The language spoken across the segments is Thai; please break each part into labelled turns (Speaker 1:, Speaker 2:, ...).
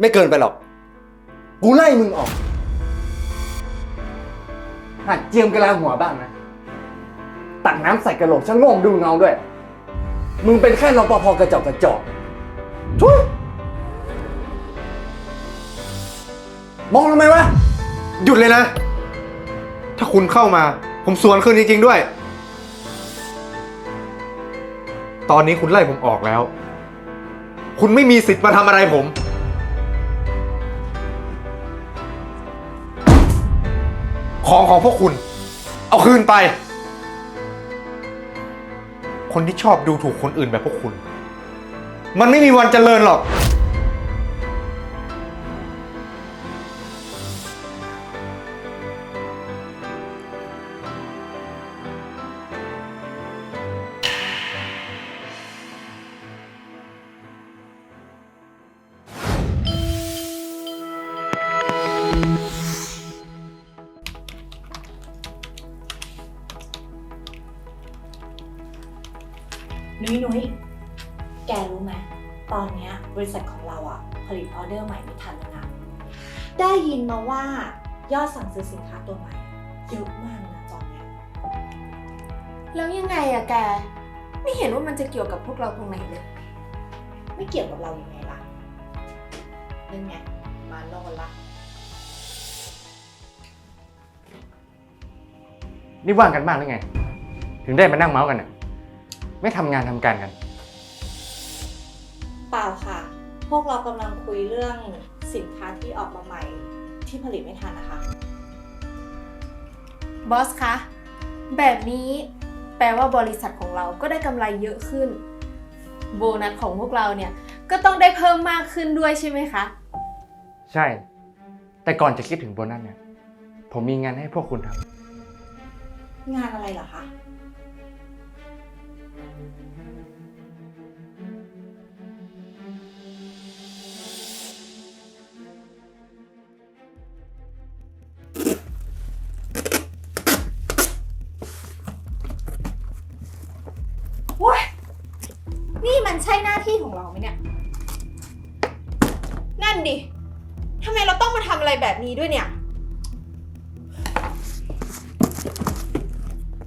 Speaker 1: ไม่เกินไปหรอก กูไล่มึงออก หัดเจียมกระลาหัวบ้างนะ ตักน้ำใส่กระโหลกช่างโง่งดูเงาด้วย มึงเป็นแค่รปภกระจอกกระจอกทุยมองทำไมวะ
Speaker 2: หยุดเลยนะ ถ้าคุณเข้ามา ผมสวนคืนจริงๆด้วย ตอนนี้คุณไล่ผมออกแล้ว คุณไม่มีสิทธิ์มาทำอะไรผม ของของพวกคุณ เอาคืนไป คนที่ชอบดูถูกคนอื่นแบบพวกคุณ มันไม่มีวันเจริญหรอก
Speaker 3: นุ้ยนุ้ยแกรู้ไหมตอนเนี้ยบริษัทของเราอะผลิตออเดอร์ใหม่ไม่ทันแล้วนะได้ยินมาว่ายอดสั่งซื้อสินค้าตัวใหม่เยอะมากนะตอนเนี้ย
Speaker 4: แล้วยังไงอะแก ไม่เห็นว่ามันจะเกี่ยวกับพวกเราตรงไหนเลย
Speaker 3: ไม่เกี่ยวกับเรายังไงล่ะนั่นไงมาโนอนละ
Speaker 1: นี่ว่างกันมากหรือไง ถึงได้มานั่งเมาส์กันน่ะ ไม่ทำงานทำการกัน
Speaker 3: เปล่าค่ะ พวกเรากำลังคุยเรื่องสินค้าที่ออกมาใหม่ที่ผลิตไม่ทันนะคะ
Speaker 4: บอสคะ แบบนี้แปลว่าบริษัทของเราก็ได้กำไรเยอะขึ้น โบนัสของพวกเราเนี่ย ก็ต้องได้เพิ่มมากขึ้นด้วยใช่ไหมคะ
Speaker 1: ใช่ แต่ก่อนจะคิดถึงโบนัสเนี่ย ผมมีงานให้พวกคุณทำ
Speaker 3: งานอะไรเหรอคะ ไหมเนี่ย
Speaker 4: นั่นดิ ทำไมเราต้องมาทำอะไรแบบนี้ด้วยเนี่ย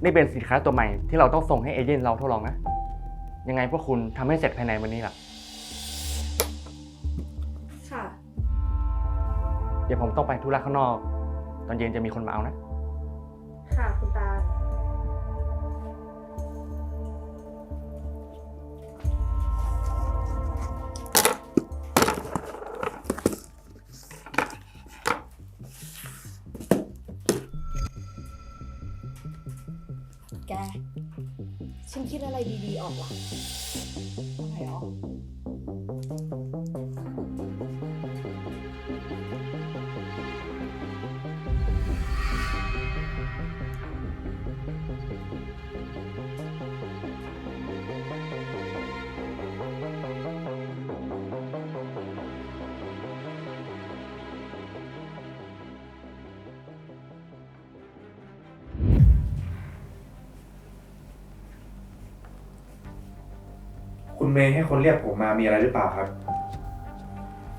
Speaker 1: นี่เป็นสินค้าตัวใหม่ที่เราต้องส่งให้เอเจนต์เราทดลองนะ ยังไงพวกคุณทำให้เสร็จภายในวันนี้ล่ะ
Speaker 4: ค่ะ
Speaker 1: เดี๋ยวผมต้องไปธุระข้างนอก ตอนเย็นจะมีคนมาเอานะ
Speaker 4: ค่ะคุณตา
Speaker 3: ฉันคิดอะไรดีๆออกว่ะอะไรหรอ
Speaker 2: คุณเมย์ให้คนเรียกผมมามีอะไรหรือเปล่าครับ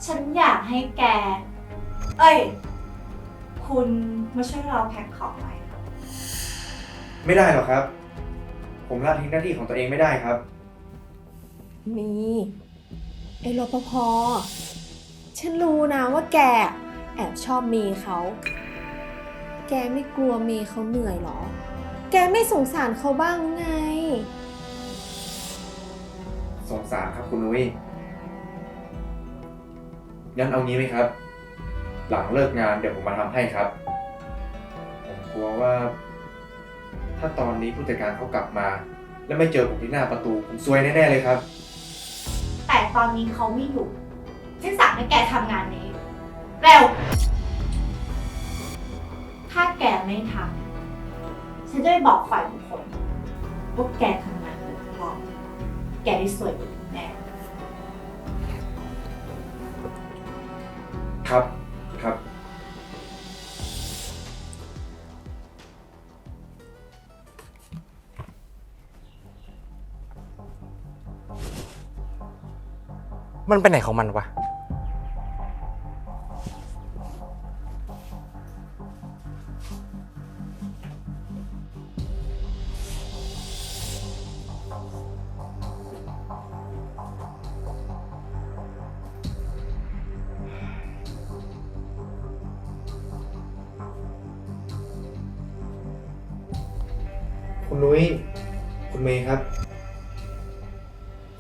Speaker 3: ฉันอยากให้แก เอ้ย คุณมาช่วยเราแพ็คของหน่อย
Speaker 2: ไม่ได้หรอกครับ ผมละทิ้งหน้าที่ของตัวเองไม่ได้ครับ
Speaker 4: มีไอ้รปภฉันรู้นะว่าแกแอบชอบเมย์เขา แกไม่กลัวเมย์เขาเหนื่อยเหรอ แกไม่สงสารเขาบ้างไง
Speaker 2: สงสารครับคุณนุ้ยงั้นเอางี้ไหมครับ หลังเลิกงานเดี๋ยวผมมาทำให้ครับ ผมกลัวว่า ถ้าตอนนี้ผู้จัดการเขากลับมา แล้วไม่เจอผมที่หน้าประตู ผมซวยแน่ๆเลยครับ
Speaker 3: แต่ตอนนี้เขาไม่อยู่ ฉันสั่งให้แกทำงานนี้ เร็ว ถ้าแกไม่ทำฉันจะไปบอกฝ่ายบุคคลว่าแกทำ แกได้สวยกว่านี้แน่
Speaker 2: ครับครับ
Speaker 1: มันไปไหนของมันวะ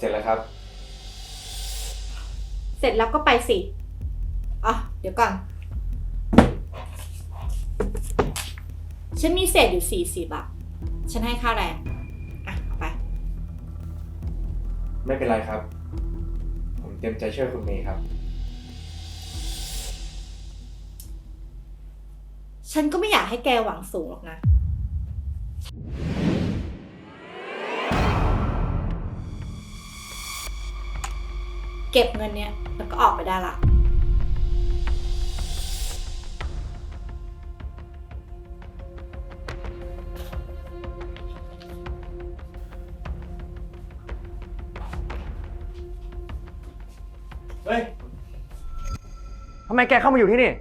Speaker 2: เสร็จแล้วครับ
Speaker 3: เสร็จแล้วก็ไปสิอะเดี๋ยวก่อน ฉันมีเศษอยู่สี่สิบอะฉันให้ค่าแรง อะเอาไป
Speaker 2: ไม่เป็นไรครับ ผมเต็มใจช่วยคุณเมย์ครับ
Speaker 3: ฉันก็ไม่อยากให้แกหวังสูงหรอกนะ เก็บเงินเนี้ยแล้วก็ออกไปได้ละ
Speaker 1: เฮ้ย ทำไมแกเข้ามาอยู่ที่นี่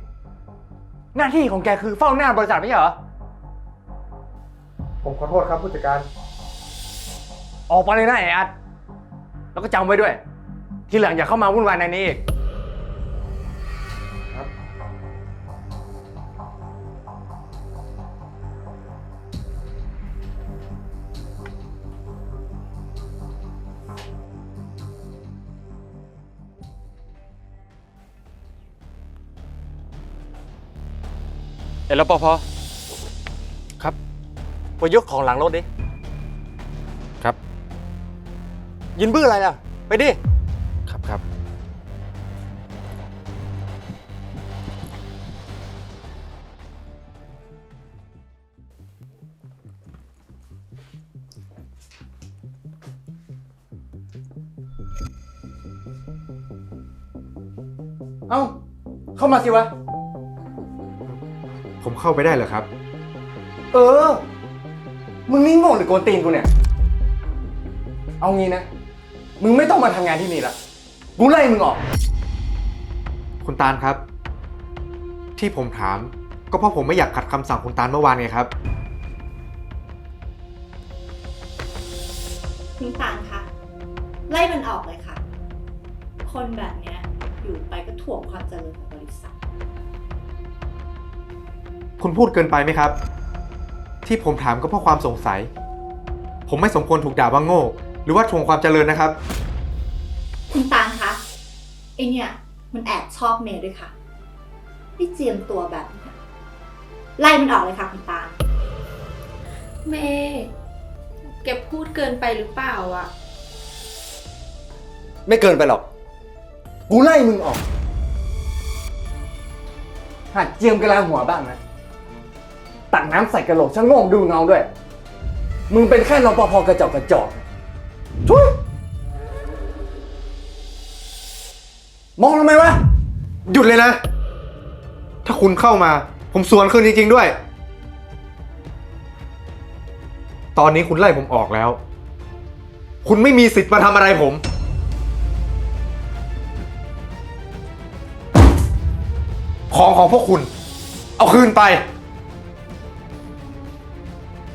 Speaker 1: หน้าที่ของแกคือเฝ้าหน้าบริษัทไม่ใช่เหรอ
Speaker 2: ผมขอโทษครับผู้จัดการ
Speaker 1: ออกไปเลยนะไอ้อัด แล้วก็จำไว้ด้วย ทีหลังอย่าเข้ามาวุ่นวายในนี้อีก
Speaker 2: ครับ
Speaker 1: เอ็รปภครับ ไปยกของหลังรถดิ
Speaker 2: ครับ
Speaker 1: ยินบื้ออะไรล่ะ ไปดิ
Speaker 2: ครับครับ
Speaker 1: เอ้า เข้ามาสิวะ
Speaker 2: ผมเข้าไปได้เหรอครับ
Speaker 1: เออ มึงนี่โง่หรือโกนตีนกูเนี่ย เอางี้นะ มึงไม่ต้องมาทำงานที่นี่ละ กูไล่มึงออก
Speaker 2: คุณตาลครับ ที่ผมถาม ก็เพราะผมไม่อยากขัดคำสั่งคุณตาลเมื่อวานไงครับ
Speaker 3: คุณตาลคะไล่มันออกเลยค่ะ คนแบบเนี้ยอยู่ไปก็ถ่วงความเจริญของบริษัท
Speaker 2: คุณพูดเกินไปไหมครับ ที่ผมถามก็เพราะความสงสัย ผมไม่สมควรถูกด่าว่าโง่ หรือว่าทวงความเจริญนะครับ
Speaker 3: คุณตาลคะ ไอเนี่ยมันแอบชอบเมย์ด้วยค่ะไม่เจียมตัวแบบเนี้ยไล่มันออกเลยค่ะคุณตาล
Speaker 4: เมย์แกพูดเกินไปหรือเปล่าอะ
Speaker 1: ไม่เกินไปหรอก กูไล่มึงออก หัดเจียมกะลาหัวบ้างนะ ตักน้ำใส่กระโหลกช่างโง่ดูเงาด้วย มึงเป็นแค่รปภกระจอกกระจอกทุย มองทำไมวะ
Speaker 2: หยุดเลยนะ ถ้าคุณเข้ามา ผมสวนคืนจริงๆด้วย ตอนนี้คุณไล่ผมออกแล้ว คุณไม่มีสิทธิ์มาทำอะไรผม ของของพวกคุณ เอาคืนไป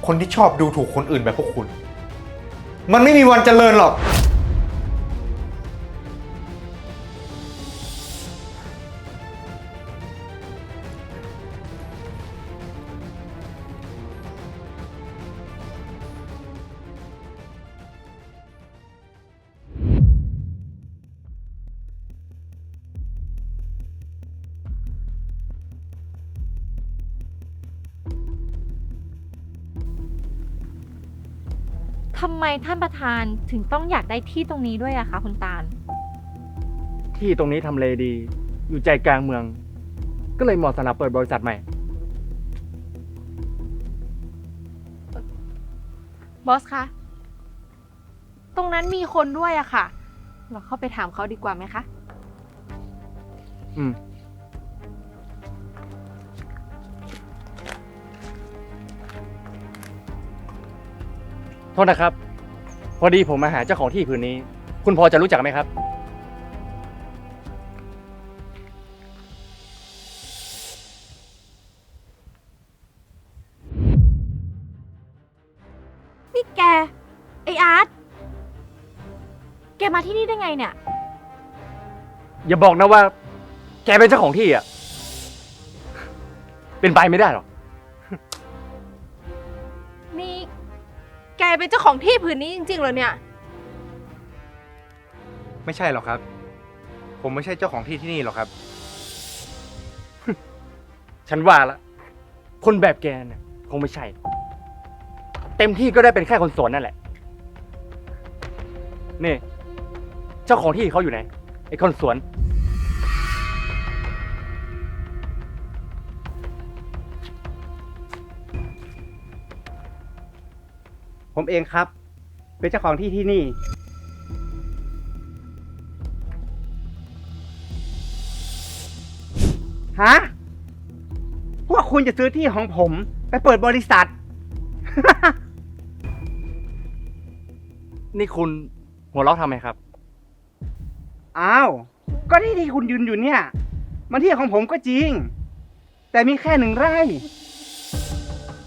Speaker 2: คนที่ชอบดูถูกคนอื่นแบบพวกคุณ มันไม่มีวันเจริญหรอกำ
Speaker 5: ไมท่านประธานถึงต้องอยากได้ที่ตรงนี้ด้วยอะคะคุณตาล
Speaker 1: ที่ตรงนี้ทำเลดี อยู่ใจกลางเมือง ก็เลยเหมาะสำหรับเปิดบริษัทใหม่
Speaker 5: บอสคะ ตรงนั้นมีคนด้วยอะค่ะ เราเข้าไปถามเขาดีกว่าไหมคะ
Speaker 1: อืม โทษนะครับ พอดีผมมาหาเจ้าของที่ผืนนี้ คุณพอจะรู้จักไหมครับ
Speaker 5: นี่แก ไออาร์ตแกมาที่นี่ได้ไงเนี่ย
Speaker 1: อย่าบอกนะว่า แกเป็นเจ้าของที่อะ เป็นไปไม่ได้หรอก
Speaker 5: เป็นเจ้าของที่ผืนนี้จริงๆเหรอเนี่ย
Speaker 2: ไม่ใช่หรอกครับ ผมไม่ใช่เจ้าของที่ที่นี่หรอกครับ
Speaker 1: ฉันว่าละ คนแบบแกเนี่ยคงไม่ใช่ เต็มที่ก็ได้เป็นแค่คนสวนนั่นแหละ นี่ เจ้าของที่เขาอยู่ไหนไอ้คนสวน
Speaker 6: ผมเองครับ เป็นเจ้าของที่ที่นี่ ฮะ พวกคุณจะซื้อที่ของผม ไปเปิดบริษัท
Speaker 1: นี่คุณหัวเราะทำไมครับ
Speaker 6: อ้าว ก็ที่ที่คุณยืนอยู่เนี่ย มันที่ของผมก็จริง แต่มีแค่หนึ่งไร่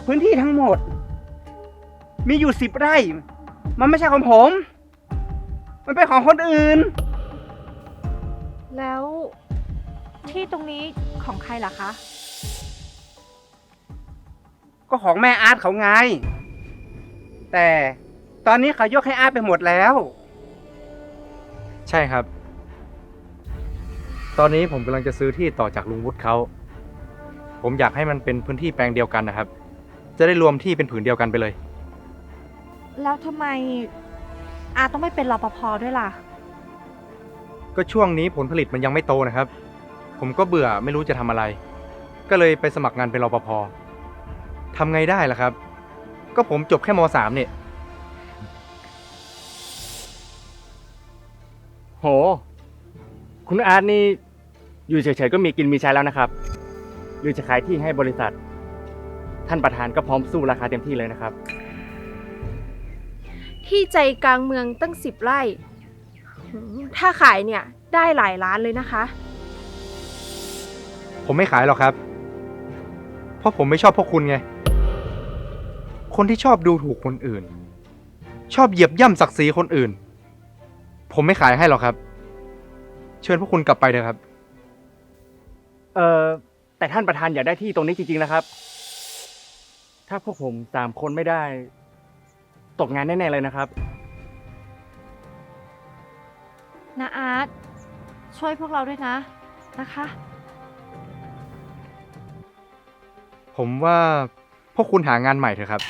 Speaker 6: พื้นที่ทั้งหมด มีอยู่สิบไร่ มันไม่ใช่ของผม มันเป็นของคนอื่น
Speaker 5: แล้วที่ตรงนี้ของใครล่ะคะ
Speaker 6: ก็ของแม่อาร์ตเขาไง แต่ตอนนี้เขายกให้อาร์ตไปหมดแล้ว
Speaker 2: ใช่ครับ ตอนนี้ผมกำลังจะซื้อที่ต่อจากลุงวุฒิเขา ผมอยากให้มันเป็นพื้นที่แปลงเดียวกันนะครับ จะได้รวมที่เป็นผืนเดียวกันไปเลย
Speaker 5: แล้วทำไมอาต้องไม่เป็นรปภด้วยล่ะ
Speaker 2: ก็ช่วงนี้ผลผลิตมันยังไม่โตนะครับ ผมก็เบื่อไม่รู้จะทำอะไร ก็เลยไปสมัครงานเป็นรปภทำไงได้ล่ะครับ ก็ผมจบแค่ม .3 เนี่ย
Speaker 1: โห คุณอาร์ตนี่อยู่เฉยๆก็มีกินมีใช้แล้วนะครับ หรือจะขายที่ให้บริษัท ท่านประธานก็พร้อมสู้ราคาเต็มที่เลยนะครับ
Speaker 5: ที่ใจกลางเมืองตั้งสิบไร่หืมถ้าขายเนี่ยได้หลายล้านเลยนะคะ
Speaker 2: ผมไม่ขายหรอกครับ เพราะผมไม่ชอบพวกคุณไง คนที่ชอบดูถูกคนอื่น ชอบเหยียบย่ำศักดิ์ศรีคนอื่น ผมไม่ขายให้หรอกครับ เชิญพวกคุณกลับไปเถอะครับ
Speaker 1: เอ่อแต่ท่านประธานอยากได้ที่ตรงนี้จริงๆนะครับ ถ้าพวกผมสามคนไม่ได้ ตกงานแน่ๆเลยนะครับ
Speaker 5: นะอาร์ตช่วยพวกเราด้วยนะนะคะ
Speaker 2: ผมว่าพวกคุณหางานใหม่เถอะครับ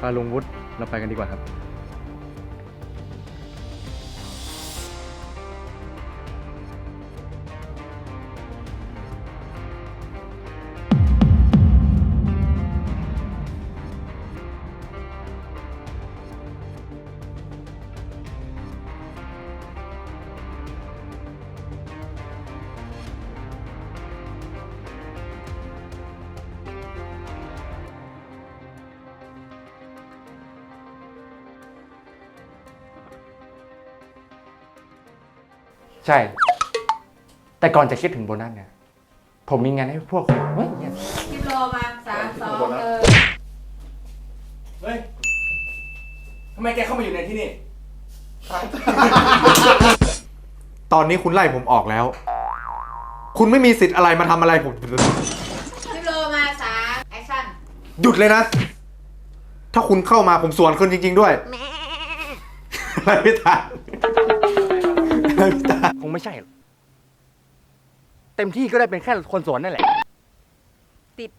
Speaker 2: ปาลุงวุฒิเราไปกันดีกว่าครับ
Speaker 1: ใช่ แต่ก่อนจะคิดถึงโบนัสเนี่ย ผมมีงานให้พวกเฮ้ยเนี่ย
Speaker 4: คิมโลมาสามสองเออ
Speaker 1: เฮ้ยทำไมแกเข้ามาอยู่ในที่นี่
Speaker 2: ตอนนี้คุณไล่ผมออกแล้ว คุณไม่มีสิทธิ์อะไรมาทำอะไรผม
Speaker 4: คิมโลมาสามแอคชั่น
Speaker 2: หยุดเลยนะ ถ้าคุณเข้ามาผมสวนคุณจริง ๆ ด้วย อะไรไม่ทัน อะไรไม่ทัน
Speaker 1: คงไม่ใช่หรอกเต็มที่ก็ได้เป็นแค่คนสวนนั่นแหละ
Speaker 5: ติด